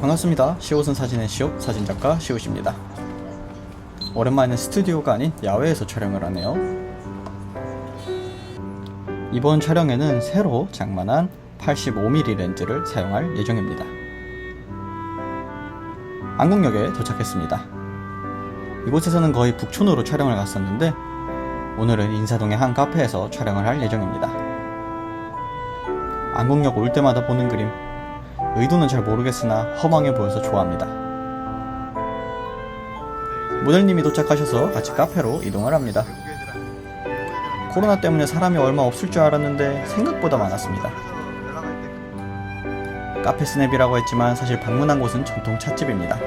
반갑습니다. 시옷은 사진의 시옷 사진작가 시옷입니다. 오랜만에 스튜디오가 아닌 야외에서 촬영을 하네요. 이번 촬영에는 새로 장만한 85mm 렌즈를 사용할 예정입니다. 안국역에 도착했습니다. 이곳에서는 거의 북촌으로 촬영을 갔었는데 오늘은 인사동의 한 카페에서 촬영을 할 예정입니다. 안국역 올 때마다 보는 그림 의도는 잘 모르겠으나 허망해 보여서 좋아합니다. 모델님이 도착하셔서 같이 카페로 이동을 합니다. 코로나 때문에 사람이 얼마 없을 줄 알았는데 생각보다 많았습니다. 카페 스냅이라고 했지만 사실 방문한 곳은 전통 찻집입니다.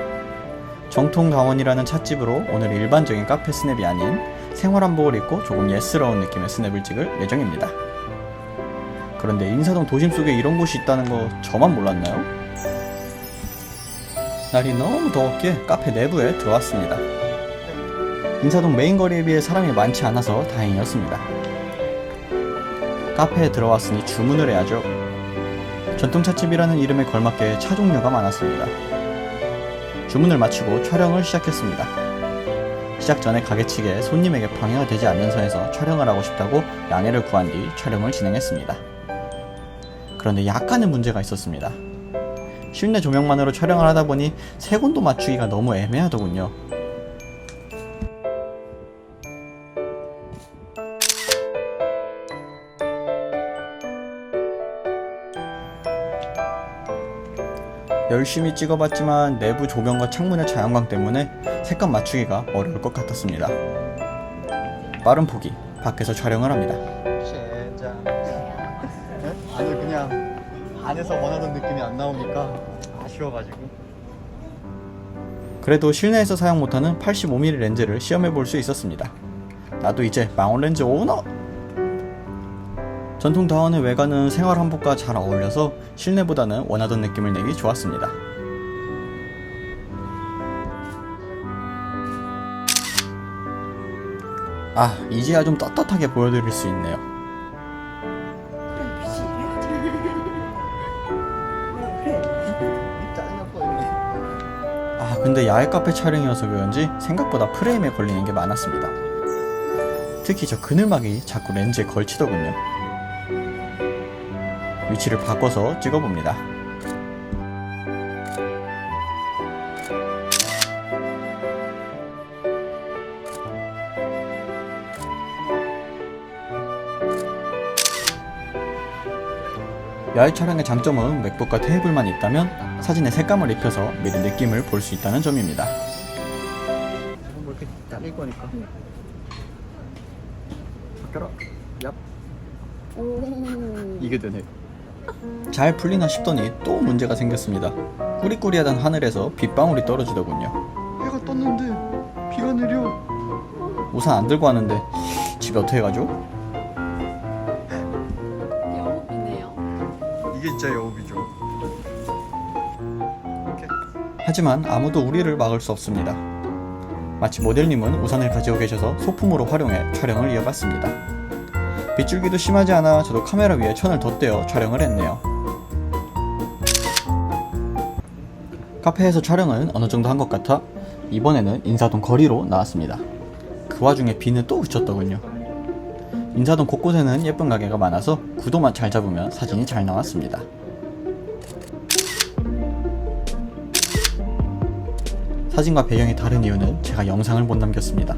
정통다원이라는 찻집으로 오늘 일반적인 카페 스냅이 아닌 생활 한복을 입고 조금 예스러운 느낌의 스냅을 찍을 예정입니다. 그런데 인사동 도심 속에 이런 곳이 있다는 거 저만 몰랐나요? 날이 너무 더웠기에 카페 내부에 들어왔습니다. 인사동 메인 거리에 비해 사람이 많지 않아서 다행이었습니다. 카페에 들어왔으니 주문을 해야죠. 전통찻집이라는 이름에 걸맞게 차 종류가 많았습니다. 주문을 마치고 촬영을 시작했습니다. 시작 전에 가게 측에 손님에게 방해가 되지 않는 선에서 촬영을 하고 싶다고 양해를 구한 뒤 촬영을 진행했습니다. 그런데 약간의 문제가 있었습니다. 실내 조명만으로 촬영을 하다 보니 색온도 맞추기가 너무 애매하더군요. 열심히 찍어봤지만 내부 조명과 창문의 자연광 때문에 색감 맞추기가 어려울 것 같았습니다. 빠른 포기, 밖에서 촬영을 합니다. 그냥 안에서 원하던 느낌이 안 나오니까 아쉬워가지고. 그래도 실내에서 사용 못하는 85mm 렌즈를 시험해 볼 수 있었습니다. 나도 이제 망원 렌즈 오너! 전통 다원의 외관은 생활 한복과 잘 어울려서 실내보다는 원하던 느낌을 내기 좋았습니다. 아, 이제야 좀 떳떳하게 보여드릴 수 있네요. 근데 야외 카페 촬영이어서 그런지 생각보다 프레임에 걸리는 게 많았습니다. 특히 저 그늘막이 자꾸 렌즈에 걸치더군요. 위치를 바꿔서 찍어봅니다. 야외 촬영의 장점은 맥북과 테이블만 있다면 사진에 색감을 입혀서 미리 느낌을 볼 수 있다는 점입니다. 뭐 이렇게 잘릴 거니까. 바뀌어라. 얍. 이게 되네. 잘 풀리나 싶더니 또 문제가 생겼습니다. 꾸리꾸리하던 하늘에서 빗방울이 떨어지더군요. 해가 떴는데 비가 내려. 우산 안 들고 왔는데 집에 어떻게 가죠? 진짜 여우비죠. 하지만 아무도 우리를 막을 수 없습니다. 마치 모델님은 우산을 가지고 계셔서 소품으로 활용해 촬영을 이어갔습니다. 빗줄기도 심하지 않아 저도 카메라 위에 천을 덧대어 촬영을 했네요. 카페에서 촬영은 어느 정도 한 것 같아 이번에는 인사동 거리로 나왔습니다. 그 와중에 비는 또 그쳤더군요. 인사동 곳곳에는 예쁜 가게가 많아서 구도만 잘 잡으면 사진이 잘 나왔습니다. 사진과 배경이 다른 이유는 제가 영상을 못 남겼습니다.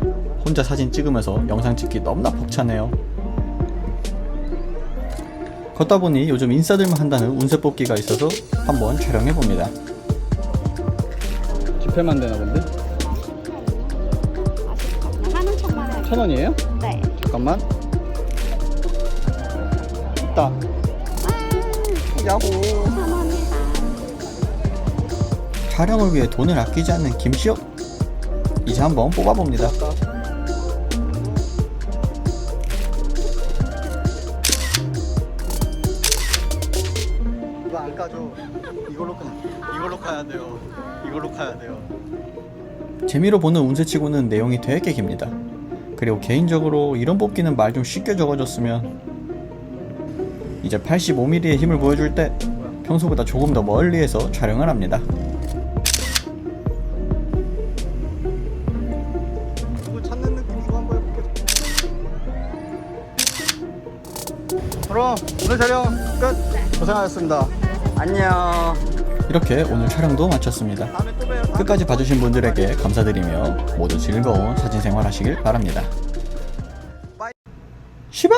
혼자 사진 찍으면서 영상 찍기 너무나 벅차네요. 걷다 보니 요즘 인싸들만 한다는 운세 뽑기가 있어서 한번 촬영해 봅니다. 지폐만 되나 본데? 천 원이에요? 네. 잠깐만. 있다. 야호. 촬영을 위해 돈을 아끼지 않는 김시혁. 이제 한번 뽑아봅니다. 이거 안 까줘. 이걸로 가. 이걸로 가야 돼요. 이걸로 가야 돼요. 재미로 보는 운세치고는 내용이 되게 깁니다. 그리고 개인적으로 이런 뽑기는 말 좀 쉽게 적어줬으면 이제 85mm의 힘을 보여줄 때 평소보다 조금 더 멀리에서 촬영을 합니다. 그럼 오늘 촬영 끝! 고생하셨습니다. 안녕. 이렇게 오늘 촬영도 마쳤습니다. 끝까지 봐주신 분들에게 감사드리며 모두 즐거운 사진 생활 하시길 바랍니다. 시발!